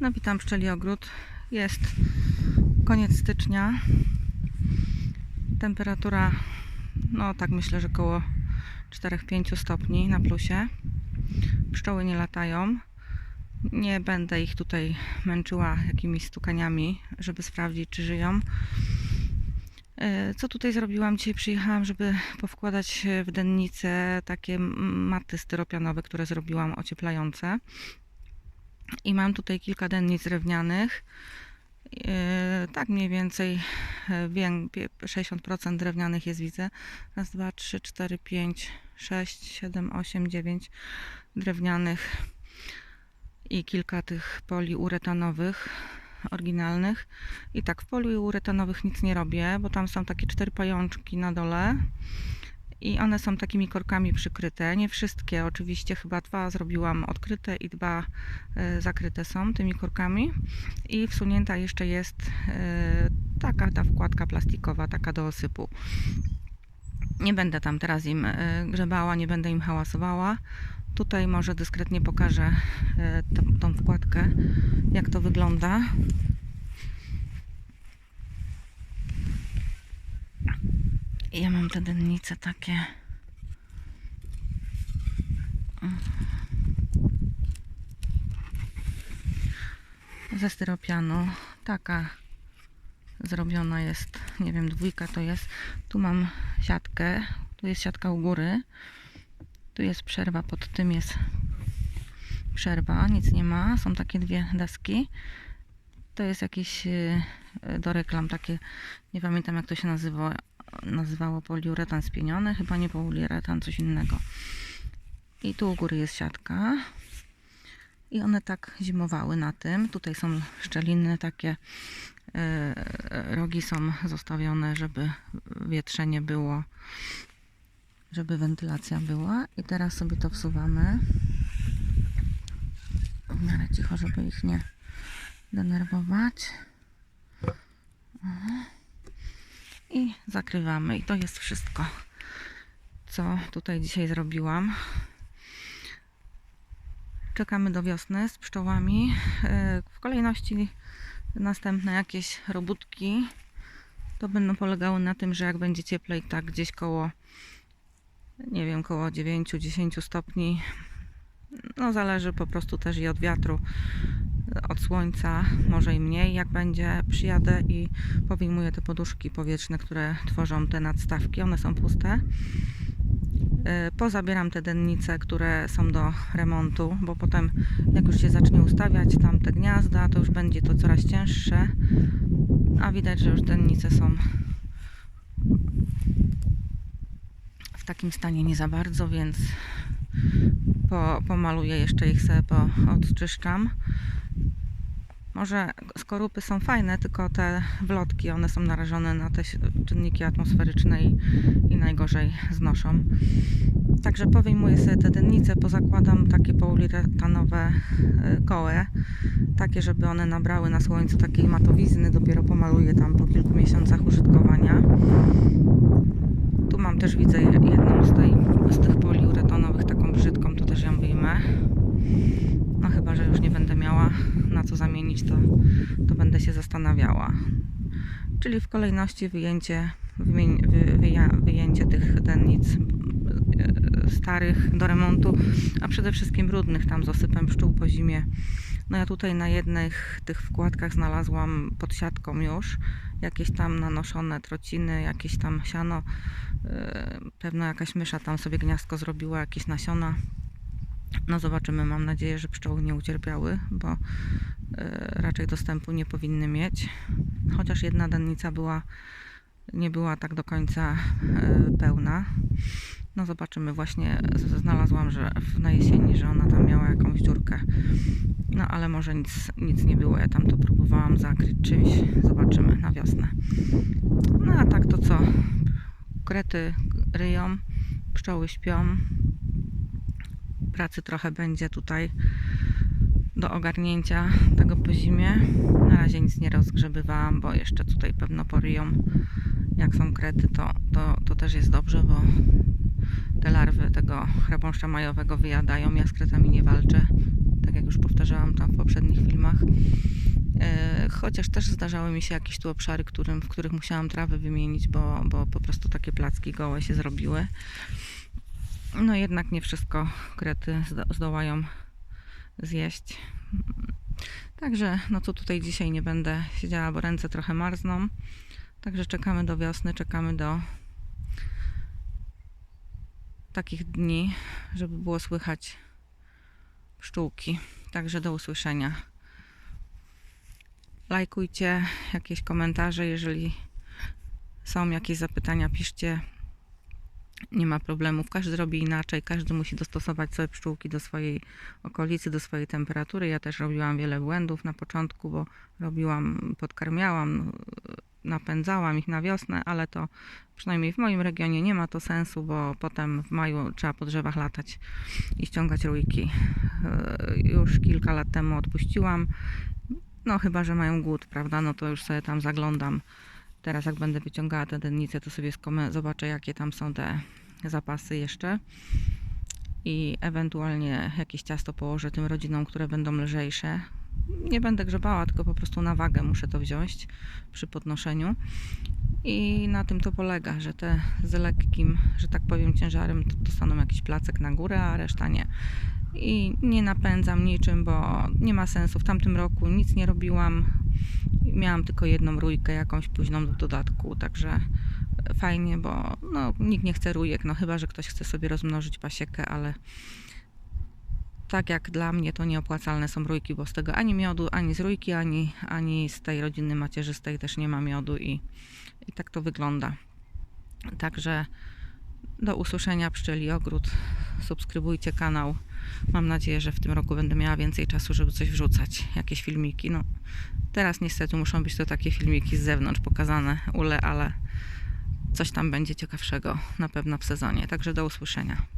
No witam pszczeli ogród. Jest koniec stycznia. Temperatura, no tak myślę, że około 4-5 stopni na plusie. Pszczoły nie latają. Nie będę ich tutaj męczyła jakimiś stukaniami, żeby sprawdzić, czy żyją. E, Co tutaj zrobiłam? Dzisiaj przyjechałam, żeby powkładać w dennicę takie maty styropianowe, które zrobiłam ocieplające. I mam tutaj kilka dennic drewnianych. Yy, tak mniej więcej e, wię- pie- 60% drewnianych jest widzę. Raz, dwa, trzy, cztery, pięć, sześć, siedem, osiem, dziewięć drewnianych i kilka tych poliuretanowych oryginalnych. I tak w poliuretanowych nic nie robię, bo tam są takie cztery pajączki na dole i one są takimi korkami przykryte. Nie wszystkie, oczywiście chyba dwa zrobiłam odkryte i dwa e, zakryte są tymi korkami. I wsunięta jeszcze jest e, taka ta wkładka plastikowa, taka do osypu. Nie będę tam teraz im e, grzebała, nie będę im hałasowała. Tutaj może dyskretnie pokażę tą wkładkę, jak to wygląda. Ja mam te dennice takie. Ze styropianu. Taka zrobiona jest. Nie wiem, dwójka to jest. Tu mam siatkę. Tu jest siatka u góry. Tu jest przerwa, pod tym jest przerwa. Nic nie ma. Są takie dwie deski. To jest jakieś y, y, do reklam takie, nie pamiętam jak to się nazywa, nazywało poliuretan spieniony, chyba nie poliuretan, coś innego. I tu u góry jest siatka. I one tak zimowały na tym. Tutaj są szczeliny takie, e, rogi są zostawione, żeby wietrzenie było, żeby wentylacja była. I teraz sobie to wsuwamy. W miarę cicho, żeby ich nie denerwować. Mhm. I zakrywamy. I to jest wszystko, co tutaj dzisiaj zrobiłam. Czekamy do wiosny z pszczołami. E, W kolejności następne jakieś robótki. To będą polegały na tym, że jak będzie cieplej, tak gdzieś koło, nie wiem, koło 9-10 stopni. No zależy po prostu też i od wiatru, od słońca, może i mniej. Jak będzie, przyjadę i powyjmuję te poduszki powietrzne, które tworzą te nadstawki. One są puste. E, Pozabieram te dennice, które są do remontu, bo potem jak już się zacznie ustawiać tam te gniazda, to już będzie to coraz cięższe. A widać, że już dennice są w takim stanie nie za bardzo, więc po, pomaluję jeszcze ich sobie, po odczyszczam. Może skorupy są fajne, tylko te wlotki, one są narażone na te czynniki atmosferyczne i, i najgorzej znoszą. Także powyjmuję sobie te dennice, pozakładam takie poliuretanowe y, koły, takie, żeby one nabrały na słońcu takiej matowizny, dopiero pomaluję tam po kilku miesiącach użytkowania. Tu mam też, widzę, jedną z, tej, z tych poliuretanowych, taką brzydką, to też ją wyjmę. No chyba, że już nie będę miała na co zamienić, to, to będę się zastanawiała. Czyli w kolejności wyjęcie, wymień, wy, wyja, wyjęcie tych dennic e, starych do remontu, a przede wszystkim brudnych tam z osypem pszczół po zimie. No ja tutaj na jednych tych wkładkach znalazłam pod siatką już jakieś tam nanoszone trociny, jakieś tam siano. e, Pewno jakaś mysza tam sobie gniazdko zrobiła, jakieś nasiona. No zobaczymy, mam nadzieję, że pszczoły nie ucierpiały, bo e, raczej dostępu nie powinny mieć. Chociaż jedna dennica była, nie była tak do końca e, pełna. No zobaczymy, właśnie znalazłam, że na jesieni, że ona tam miała jakąś dziurkę. No ale może nic, nic nie było, ja tam to próbowałam zakryć czymś. Zobaczymy na wiosnę. No a tak to co? Krety ryją, pszczoły śpią. Pracy trochę będzie tutaj do ogarnięcia tego po zimie. Na razie nic nie rozgrzebywałam, bo jeszcze tutaj pewno poryją. Jak są krety, to, to, to też jest dobrze, bo te larwy tego chrapąszcza majowego wyjadają. Ja z kretami nie walczę. tak jak już powtarzałam tam w poprzednich filmach. E, Chociaż też zdarzały mi się jakieś tu obszary, którym, w których musiałam trawę wymienić, bo, bo po prostu takie placki gołe się zrobiły. No jednak nie wszystko krety zdo- zdołają zjeść. Także no co tutaj dzisiaj nie będę siedziała, bo ręce trochę marzną. Także czekamy do wiosny, czekamy do takich dni, żeby było słychać pszczółki. Także do usłyszenia. Lajkujcie jakieś komentarze, jeżeli są jakieś zapytania, piszcie. Nie ma problemów. Każdy robi inaczej, każdy musi dostosować sobie pszczółki do swojej okolicy, do swojej temperatury. Ja też robiłam wiele błędów na początku, bo robiłam, podkarmiałam, napędzałam ich na wiosnę, ale to przynajmniej w moim regionie nie ma to sensu, bo potem w maju trzeba po drzewach latać i ściągać rójki. Yy, Już kilka lat temu odpuściłam. No chyba, że mają głód, prawda? No to już sobie tam zaglądam. Teraz jak będę wyciągała te dennice, to sobie zobaczę, jakie tam są te zapasy jeszcze. I ewentualnie jakieś ciasto położę tym rodzinom, które będą lżejsze. Nie będę grzebała, tylko po prostu na wagę muszę to wziąć przy podnoszeniu. I na tym to polega, że te z lekkim, że tak powiem, ciężarem dostaną jakiś placek na górę, a reszta nie. I nie napędzam niczym, bo nie ma sensu. W tamtym roku nic nie robiłam. Miałam tylko jedną rójkę, jakąś późną w dodatku, także fajnie, bo no, nikt nie chce rójek, no chyba, że ktoś chce sobie rozmnożyć pasiekę, ale tak jak dla mnie to nieopłacalne są rójki, bo z tego ani miodu, ani z rójki, ani, ani z tej rodziny macierzystej też nie ma miodu i, i tak to wygląda. Także do usłyszenia pszczeli ogród. Subskrybujcie kanał. Mam nadzieję, że w tym roku będę miała więcej czasu, żeby coś wrzucać, jakieś filmiki. No, teraz niestety muszą być to takie filmiki z zewnątrz pokazane, ule, ale coś tam będzie ciekawszego na pewno w sezonie. Także do usłyszenia.